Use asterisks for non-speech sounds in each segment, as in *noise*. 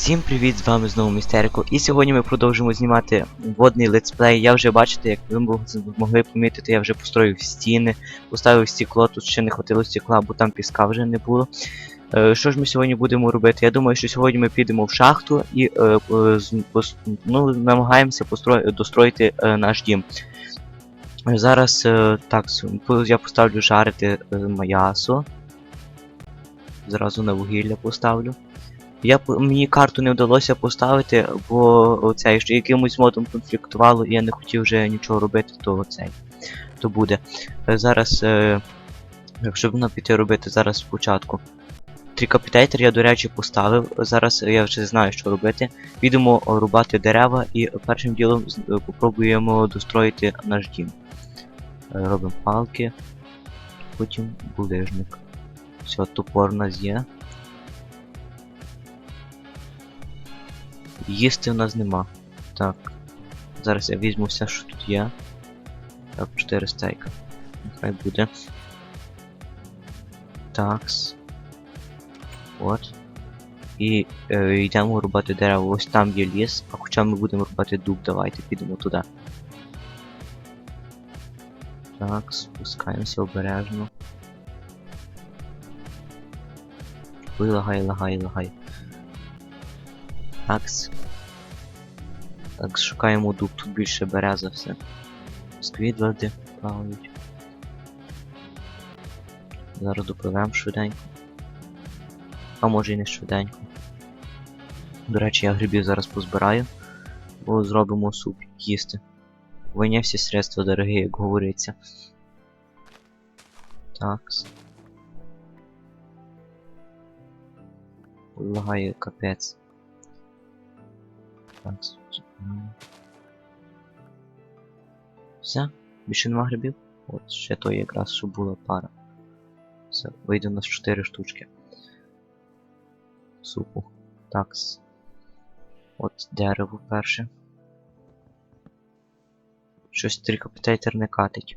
Всім привіт, з вами знову Містерико. І сьогодні ми продовжимо знімати водний летсплей. Я вже бачите, як ви могли помітити, я вже построїв стіни, поставив стекло, тут ще не хватило стекла, бо там піска вже не було. Е, що ж ми сьогодні будемо робити? Я думаю, що сьогодні ми підемо в шахту і е, пос- ну, намагаємося постро- достроїти е, наш дім. Зараз е, так, я поставлю жарити е, м'ясо. Зразу на вугілля поставлю. Я мені карту не вдалося поставити, бо оцей що якимось модом конфліктувало, і я не хотів вже нічого робити, то оцей. То буде. Е, Зараз, е, якщо воно піти робити зараз спочатку. Трікапітейтер я, до речі, поставив. Зараз я вже знаю, що робити. Підемо рубати дерева і першим ділом з- е, достроїти наш дім. Е, Робимо палки, потім булижник. Все, топор у нас є. Їсти в нас нема. Так. Зараз я візьму все, що тут є. Так, 4 стейка. Нехай буде. Такс. От. І е, йдемо рубати дерева. Ось там є ліс, а хоча ми будемо рубати дуб, давайте підемо туди. Так, спускаємося обережно. Ой, лагай, лагай, лагай. Такс. Так, шукаємо дуб, тут більше береза все. Сквідварди плавають. Зараз допливемо швиденько. А може і не швиденько. До речі, я грибів зараз позбираю, бо зробимо суп їсти. В війні всі средства дорогі, як говориться. Такс. Лагає капець. Так. Все, більше нема грибів? От ще то якраз, що була пара. Все, вийде у нас 4 штучки. Супу. Такс. От дерево перше. Щось трикопітейтер не катить.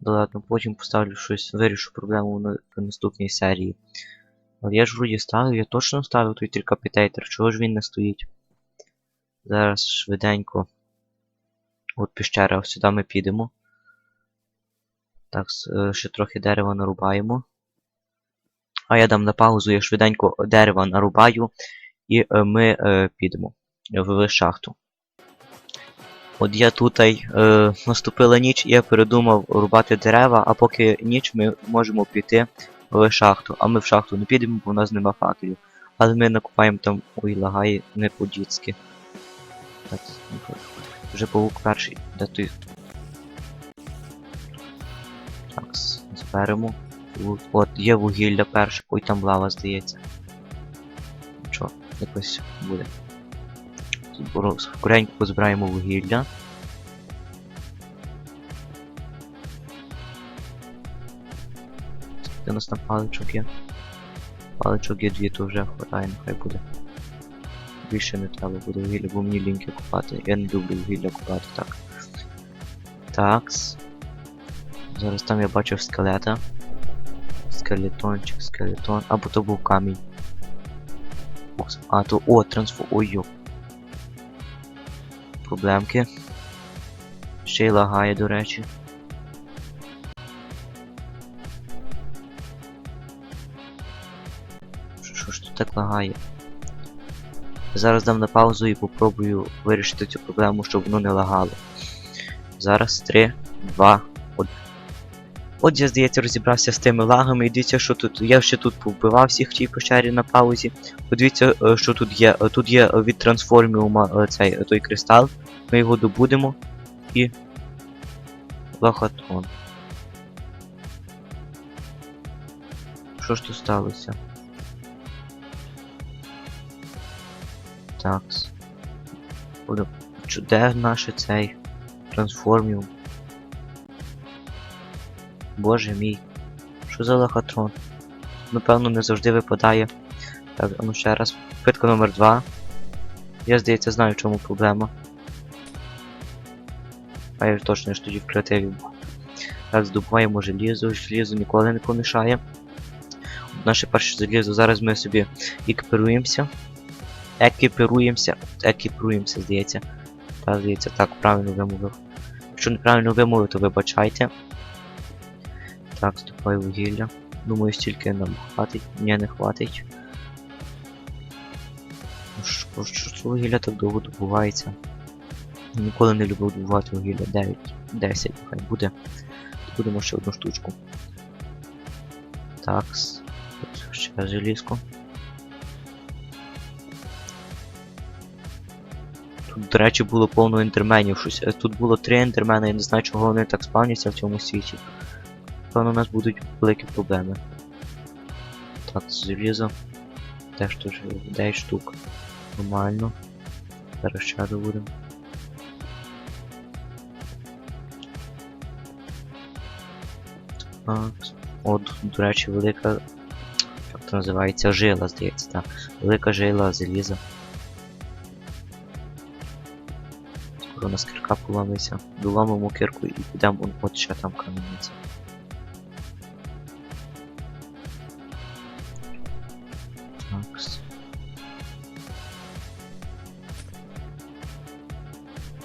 Да ладно, потім поставлю щось, вирішу проблему в наступній серії. Але я ж вроді ставив, я точно ставив той трикапітейтер, чого ж він не стоїть? Зараз швиденько. От піщера, ось сюди ми підемо. Так, е, ще трохи дерева нарубаємо. А я дам на паузу, я швиденько дерева нарубаю, і е, ми е, підемо в шахту. От я тут е, наступила ніч, і я передумав рубати дерева, а поки ніч ми можемо піти в шахту. А ми в шахту не підемо, бо у нас нема факелів. Але ми накупаємо там. Ой, лагає не по-дітськи. Так, ну, вже павук перший. Де той? Так, зберемо. От, є вугілля перше, ой там лава здається. Нічого, якось буде. Скоренько позбираємо вугілля. Де у нас там паличок є? Паличок є дві, то вже хватає, нехай буде. Більше не треба буде вугілля, бо мені ліньки купати. Я не люблю вугілля купати так. Такс. Зараз там я бачив скелета. Скелетончик, скелетон. Або то був камінь. А, то. О, трансфо. Ой йоп. Проблемки. Ще й лагає, до речі. Так лагає? Зараз дам на паузу і попробую вирішити цю проблему, щоб воно не лагало. Зараз 3, 2, 1. От я, здається, розібрався з тими лагами. І дивіться, що тут. Я ще тут повбивав всіх тій печері на паузі. Подивіться, е, що тут є. Е, Тут є від трансформіума е, цей той кристал. Ми його добудемо. І. Лохотрон. Що ж тут сталося? Такс. Де наш цей трансформіум? Боже мій. Що за лохотрон? Напевно, не завжди випадає. Так, ну ще раз. Питка номер 2. Я здається знаю, в чому проблема. А я точно ж тоді в креативі був. Так, здобуваємо желізо, желізо ніколи не помішає. наше перше залізо. Зараз ми собі екіпіруємося. Екіпіруємося. Екіпіруємося, здається. Та, здається, так, правильно вимовив. Якщо неправильно вимовив, то вибачайте. Так, ступай вугілля. Думаю, стільки нам хватить. Ні, не хватить. Ну що, це вугілля так довго добувається? Ніколи не любив добувати вугілля. 9, 10, хай буде. Будемо ще одну штучку. Такс. Ще желізко. Тут, до речі, було повно ендерменів щось. Е, Тут було три ендермена, я не знаю, чого вони так спавняться в цьому світі. Певно, у нас будуть великі проблеми. Так, залізо. Теж теж 9 штук. Нормально. Зараз ще добудемо. Так. От, до речі, велика. Як це називається? Жила, здається, так. Велика жила заліза. У нас кирка поламиться. Доламимо кирку і підемо от ще там камінниця. Такс.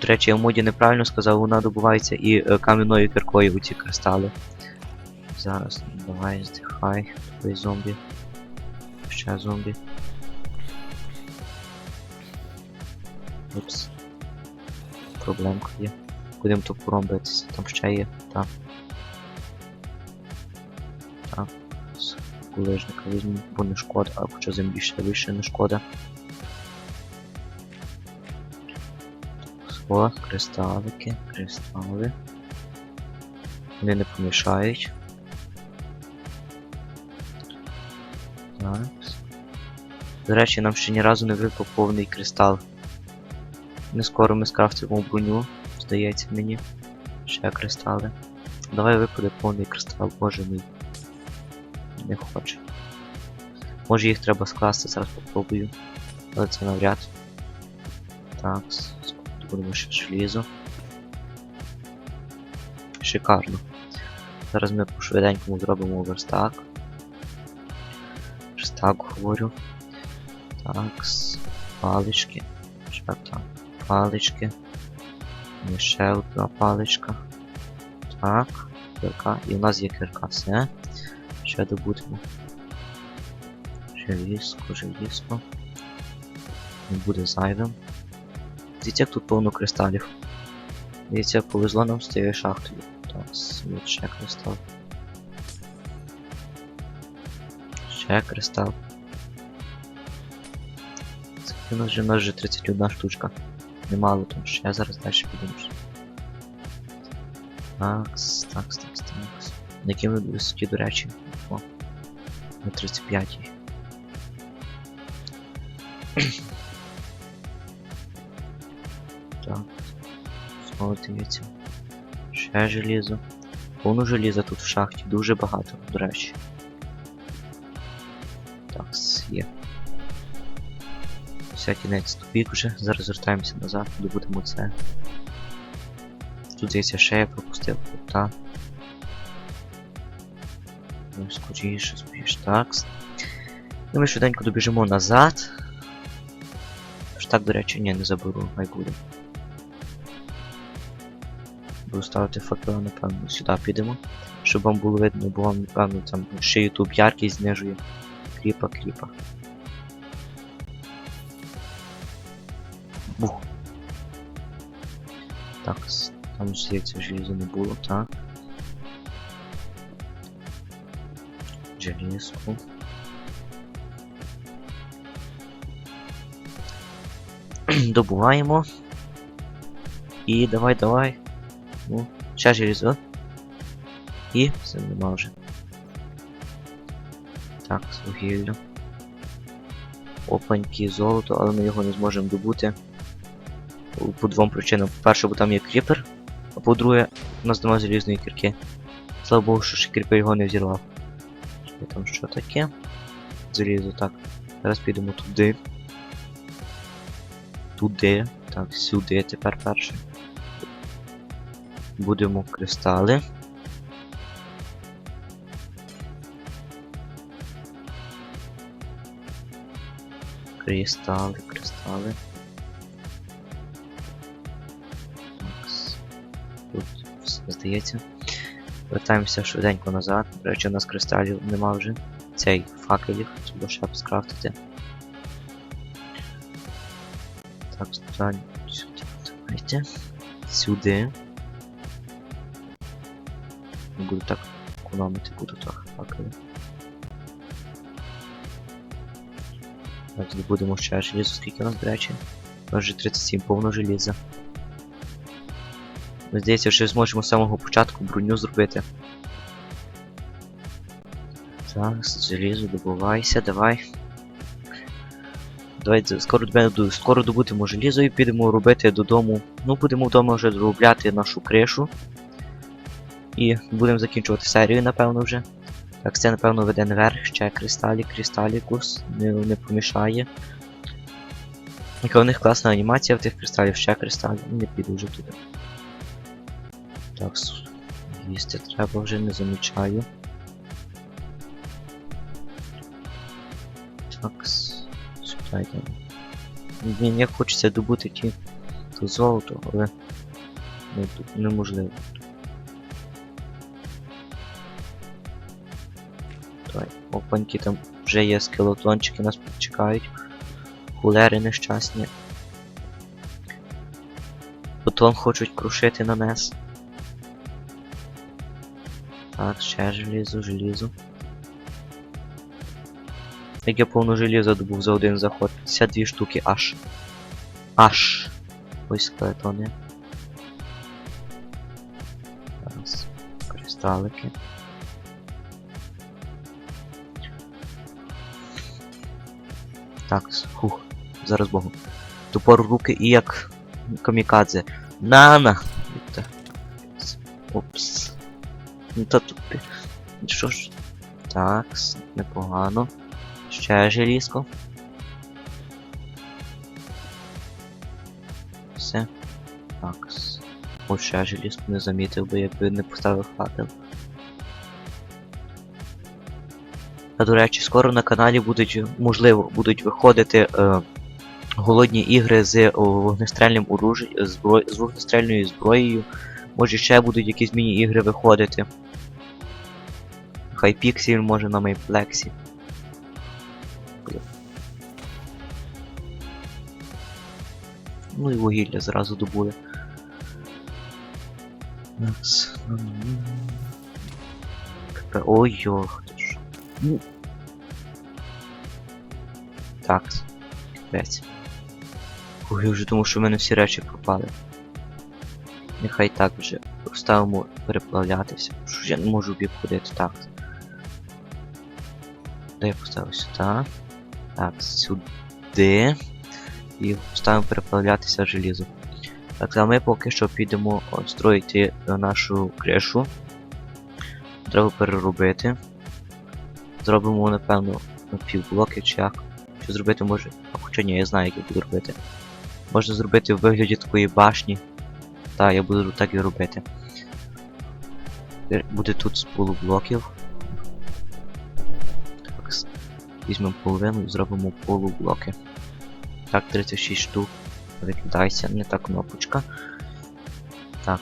До речі, я в моді неправильно сказав, вона добувається і е, кам'яною киркою у ці кристали. Зараз, давай, здихай, той зомбі. Ще зомбі. Упс. Проблемка є. Будемо топором битися, там ще є, так. Так. З кулежника візьму, бо не шкода, а хоча землі ще більше не шкода. О, кристалики, кристали. Вони не помішають. Так. До речі, нам ще ні разу не випав повний кристал. Не скоро ми скрафтимо броню, здається мені. Ще кристали. Давай випаде повний кристал, боже мій. Не хоче. Може їх треба скласти, зараз попробую. Але це навряд. Так, будемо ще желізо. Шикарно. Зараз ми по швиденькому зробимо верстак. Верстак говорю. Так, палички. Що там? Палички. І ще одна паличка. Так, кирка. І у нас є кирка, все. Ще добудемо. Желізко, желізко. Не буде зайвим. Дивіться, як тут повно кристалів. Дивіться, повезло нам з цією шахтою. Так, ще кристал. Ще кристал. Це у нас вже, у нас вже 31 штучка. Немало, тому ще зараз далі підемо. Такс, такс, такс, такс. На якій ми висоті, до речі? О, на 35. Так. Знову дивіться. Ще желізо. Повно желіза тут в шахті, дуже багато, до речі. Так, є. Все, кінець тупік вже. Зараз вертаємося назад, добудемо це. Тут здається ще я пропустив та. Ну, скоріше, спіш, так. І ми швиденько добіжимо назад. Аж так, до речі, ні, не заберу, хай буде. Буду ставити факела, напевно, сюди підемо. Щоб вам було видно, бо вам, напевно, там ще YouTube яркість знижує. Кріпа, кріпа. Бух. Так, там здається желізо не було, так. Желізку. *clears throat* Добуваємо. І давай, давай. Ну, ще желізо. І все нема вже. Так, вугілля. Опаньки, золото, але ми його не зможемо добути. По двом причинам. По-перше, бо там є кріпер, а по-друге, у нас немає залізної кірки. Слава Богу, що ще кріпер його не взірвав. Там що таке? Залізо, так. Зараз підемо туди. Туди. Так, сюди тепер перше. Будемо кристали. Кристали, кристали. Здається. Вертаємося швиденько назад. До речі, у нас кристалів нема вже. Цей факелів, треба ще скрафтити. Так, сюди. Давайте. Сюди. Буду так економити, буду трохи факелів. Так, будемо ще желізо, скільки у нас, до речі? У вже 37 повно желіза. Мені Здається, що зможемо з самого початку броню зробити. Так, желізо, добувайся, давай. Давай скоро, скоро добудемо желізо і підемо робити додому. Ну, будемо вдома вже доробляти нашу кришу. І будемо закінчувати серію, напевно, вже. Так, це, напевно, веде наверх, ще кристалі, кристалікус, не, не помішає. Яка у них класна анімація в тих кристалів, ще кристалів, не піду вже туди. Так, їсти треба вже не замічаю. Так, сюди йдемо. Блін, як хочеться добути ті то золото, але тут неможливо. Давай, опаньки там вже є скелетончики, нас чекають. Хулери нещасні. Потім хочуть крушити на нас. Так, ще желізо, желізо. Як я повну желізо добув за один заход. 52 штуки аж. Аж. Ось скелетони. Зараз. Кристалики. Так, хух. Зараз богу. Топор в руки і як камікадзе. Нана! Опс. Ну та тут. ти- Що ж? Так, непогано. Ще желізко. Все. Так. Ось ще желізко не замітив би, якби не поставив факел. А до речі, скоро на каналі будуть, можливо, будуть виходити е, голодні ігри з о, вогнестрельним оружі... збро... з вогнестрельною зброєю. Може ще будуть якісь міні-ігри виходити. Хайпіксі може на мейплексі. Ну і вугілля зразу добуде. Ой, ти. Ну. Так. Капець. Ой, я вже думав, що в мене всі речі пропали. Нехай так вже поставимо переплавлятися. Що я не можу в бік ходити так. Де я поставив сюди? Так, сюди. І поставимо переплавлятися желізо. Так, а ми поки що підемо строїти нашу кришу. Треба переробити. Зробимо, напевно, на півблоки чи як. Що зробити може. А хоча ні, я знаю, як я буду робити. Можна зробити в вигляді такої башні. Так, я буду так і робити. Е, Буде тут з полублоків. Візьмемо половину і зробимо полублоки. Так, 36 штук. Викидайся, не та кнопочка. Так.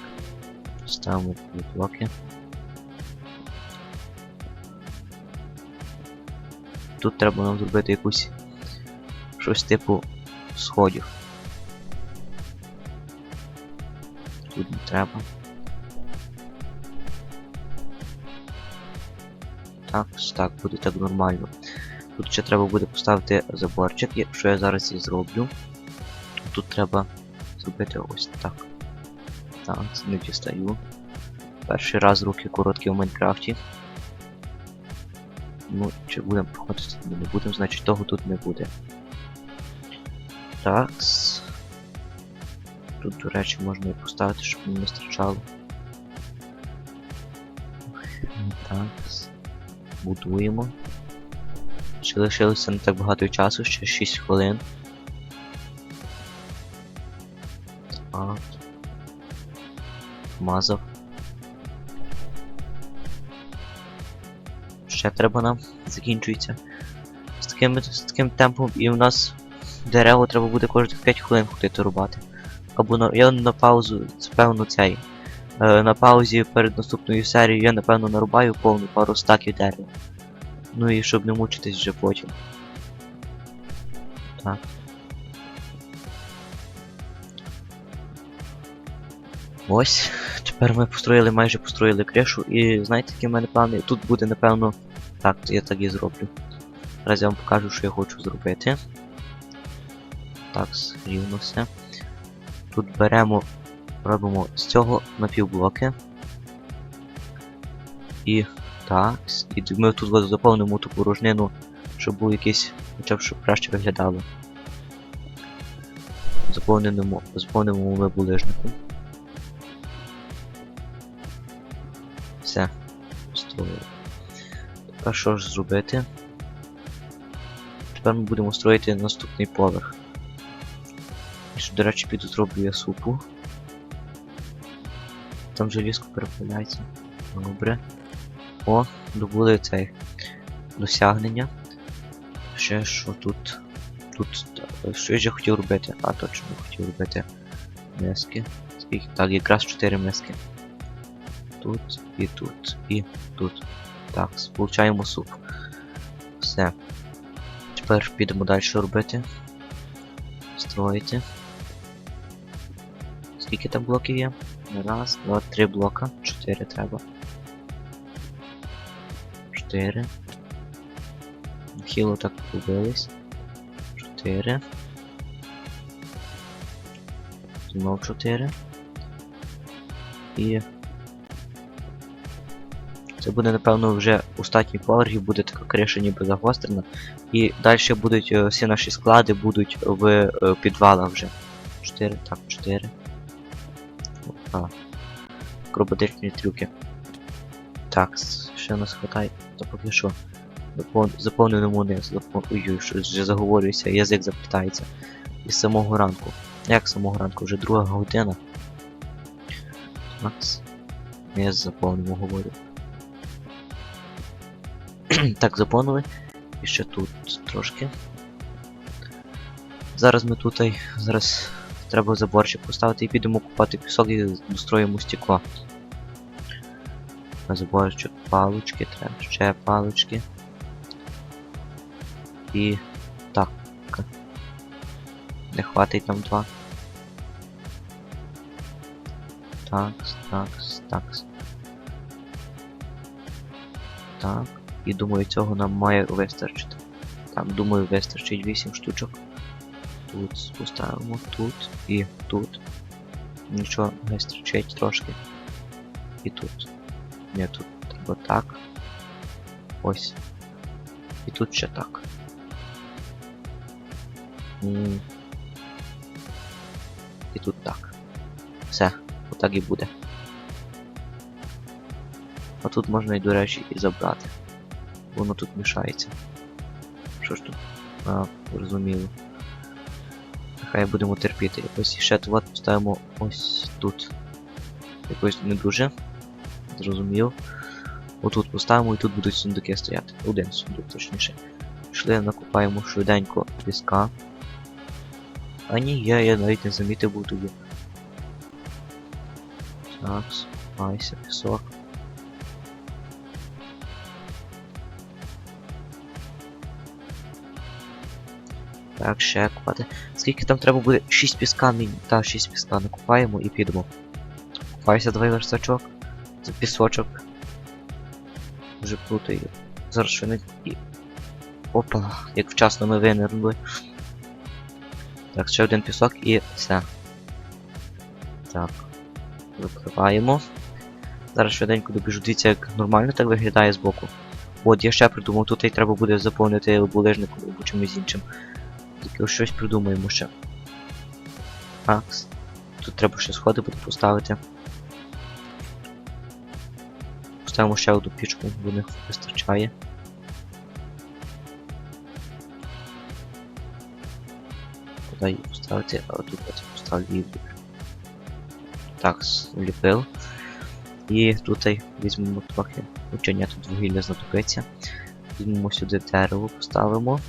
Ставимо полублоки. Тут треба нам зробити якусь щось типу сходів. Тут не треба. Так, так, буде так нормально. Тут ще треба буде поставити заборчик, якщо я зараз і зроблю. Тут треба зробити ось так. Так, не дістаю. Перший раз руки короткі в Майнкрафті. Ну, чи будемо проходити, не будемо, значить того тут не буде. Такс. Тут, до речі, можна і поставити, щоб не вистачало. Такс. Будуємо. Ще лишилося не так багато часу, ще 6 хвилин. Так. Мазав. Ще треба нам. Закінчується. З таким, з таким темпом і у нас дерево треба буде кожних 5 хвилин ходити рубати. Або на, я на паузу, певно, цей. Е, на паузі перед наступною серією я напевно нарубаю повну пару стаків дерева. Ну і щоб не мучитись вже потім. Так. Ось. Тепер ми построїли, майже построїли кришу. І знаєте, які в мене плани? Тут буде, напевно. Так, я так і зроблю. Зараз я вам покажу, що я хочу зробити. Так, рівно все. Тут беремо, робимо з цього напівблоки. І так. І ми тут заповнимо ту порожнину, щоб був якийсь, хоча б щоб краще виглядало. Заповнимо, заповнимо ми булижнику. Все. Строїли. Тепер що ж зробити? Тепер ми будемо строїти наступний поверх. І що, до речі, піду зроблю я супу. Там желізко перепиляється. Добре. О, добули цей досягнення. Ще що тут? Тут. та- Що я ж хотів робити? А, точно хотів робити миски. Скільки? Так, якраз 4 миски. Тут, і тут, і тут. Так, сполучаємо суп. Все. Тепер підемо далі робити. Строїти. Скільки там блоків є? Раз, два, три блока. Чотири треба. Чотири. Хіло так побились. Чотири. Знов чотири. І. Це буде, напевно, вже останній поверх і буде така криша ніби загострена. І далі будуть е, всі наші склади будуть в е, підвалах вже. 4, так, 4. Опа. Акробатичні трюки. Так, ще нас хватає. Та поки що. Запов... Заповненому не запов... Ой, щось вже заговорююся, язик заплітається. І з самого ранку. Як з самого ранку? Вже друга година. Так. Я заповнимо говорю. *clears throat* так, заповнили. І ще тут трошки. Зараз ми тут, зараз треба заборчик поставити і підемо купати пісок і достроїмо стекло. На заборчик палочки, треба ще палочки. І так. Не хватить нам два. Такс, такс, такс. Так. І думаю, цього нам має вистачити. Там, думаю, вистачить 8 штучок. Тут поставимо тут і тут. Нічого вистачить трошки. І тут. Ні, тут треба так. Ось. І тут ще так. І тут так. Все, отак і буде. А тут можна і, до речі, і забрати. Воно тут мішається. Що ж тут? А, зрозуміло. Нехай будемо терпіти. Якось ще тут поставимо ось тут. Якось не дуже. Зрозумів. Отут поставимо і тут будуть сундуки стояти. Один сундук, точніше. Пішли, накопаємо швиденько піска. А ні, я, я навіть не замітив був тоді. Так, спайся, пісок. Так, ще купати. Скільки там треба буде? 6 піска міні. Та, 6 піска накупаємо і підемо. Купайся, давай верстачок. Це пісочок. Вже плутаю. Зараз швиденько і. Опа, як вчасно ми винирнули. Так, ще один пісок і все. Так. Закриваємо. Зараз швиденько добіжу. Дивіться, як нормально так виглядає збоку. От, я ще придумав, тут і треба буде заповнити булижником або чимось іншим. Тільки щось придумаємо ще. Акс. Тут треба ще сходи буде поставити. Поставимо ще одну пічку, бо них вистачає. Куди її поставити? А тут я поставлю її. Так, зліпив. І тут візьмемо трохи. Хоча тут вугілля знадобиться. Візьмемо сюди дерево, поставимо.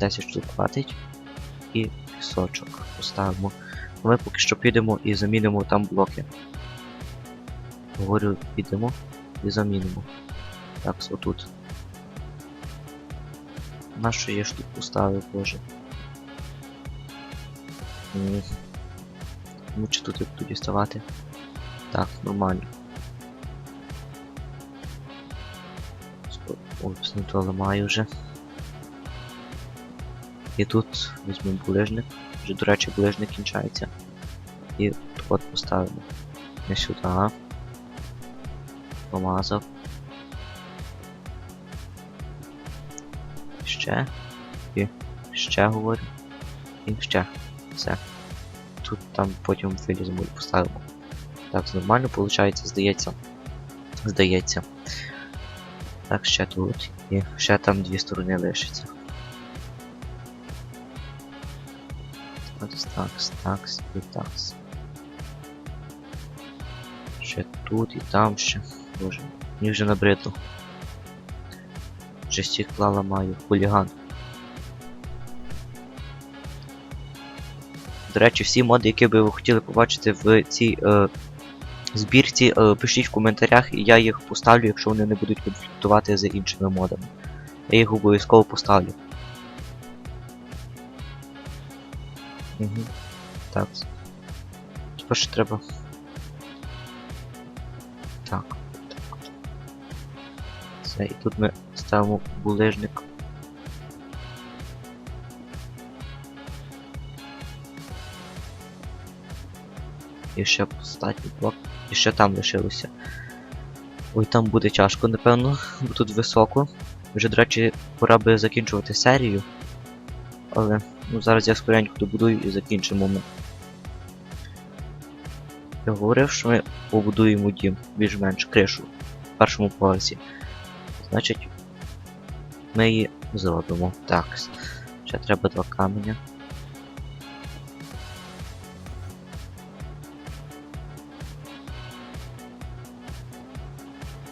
10 штук хватить. І пісочок поставимо. Ми поки що підемо і замінимо там блоки. Говорю, підемо і замінимо. Так, отут. На що я ж тут поставив, боже. Ну чи тут я буду діставати? Так, нормально. Ой, не то ламаю вже. І тут візьмемо булижник. Вже, до речі, булижник кінчається. І от поставимо. Не сюди. Помазав. Ще. І ще говорю. І ще. Все. Тут там потім виліземо поставимо. Так, нормально виходить, здається. Здається. Так, ще тут. І ще там дві сторони лишиться. Такс, такс, такс і такс. Ще тут і там ще. Боже, мені вже набридло. Вже стекла ламаю, хуліган. До речі, всі моди, які би ви хотіли побачити в цій е, збірці, е, пишіть в коментарях, і я їх поставлю, якщо вони не будуть конфліктувати з іншими модами. Я їх обов'язково поставлю. Угу. Так. Тепер ще треба. Все, і тут ми ставимо булижник. І ще останній блок. І ще там лишилося. Ой, там буде тяжко, напевно, бо тут високо. Вже, до речі, пора би закінчувати серію. Але ну, зараз я скоренько добудую і закінчимо ми. Я говорив, що ми побудуємо дім більш-менш кришу в першому поверсі. Значить, ми її зробимо. Так. Ще треба два каменя.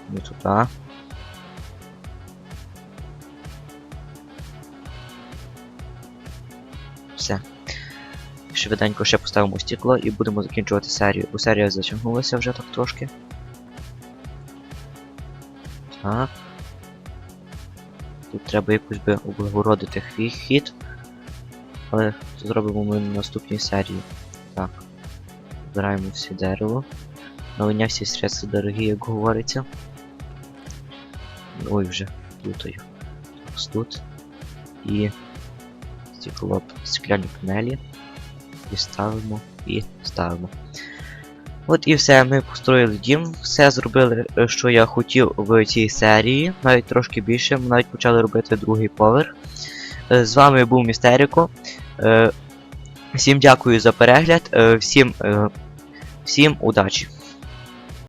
Не туди. Все. Швиденько ще поставимо стекло і будемо закінчувати серію, бо серія затягнулася вже так трошки. Так. Тут треба якось би облагородити хід. Але це зробимо ми на наступній серії. Так. Збираємо всі дерево. Налиня всі средства дорогі, як говориться. Ой, вже плутаю. Так, тут. І стекло скляні панелі. І ставимо, і ставимо. От і все, ми построїли дім, все зробили, е, що я хотів в цій серії, навіть трошки більше, ми навіть почали робити другий поверх. Е, З вами був Містеріко. Е, Всім дякую за перегляд, всім, всім удачі!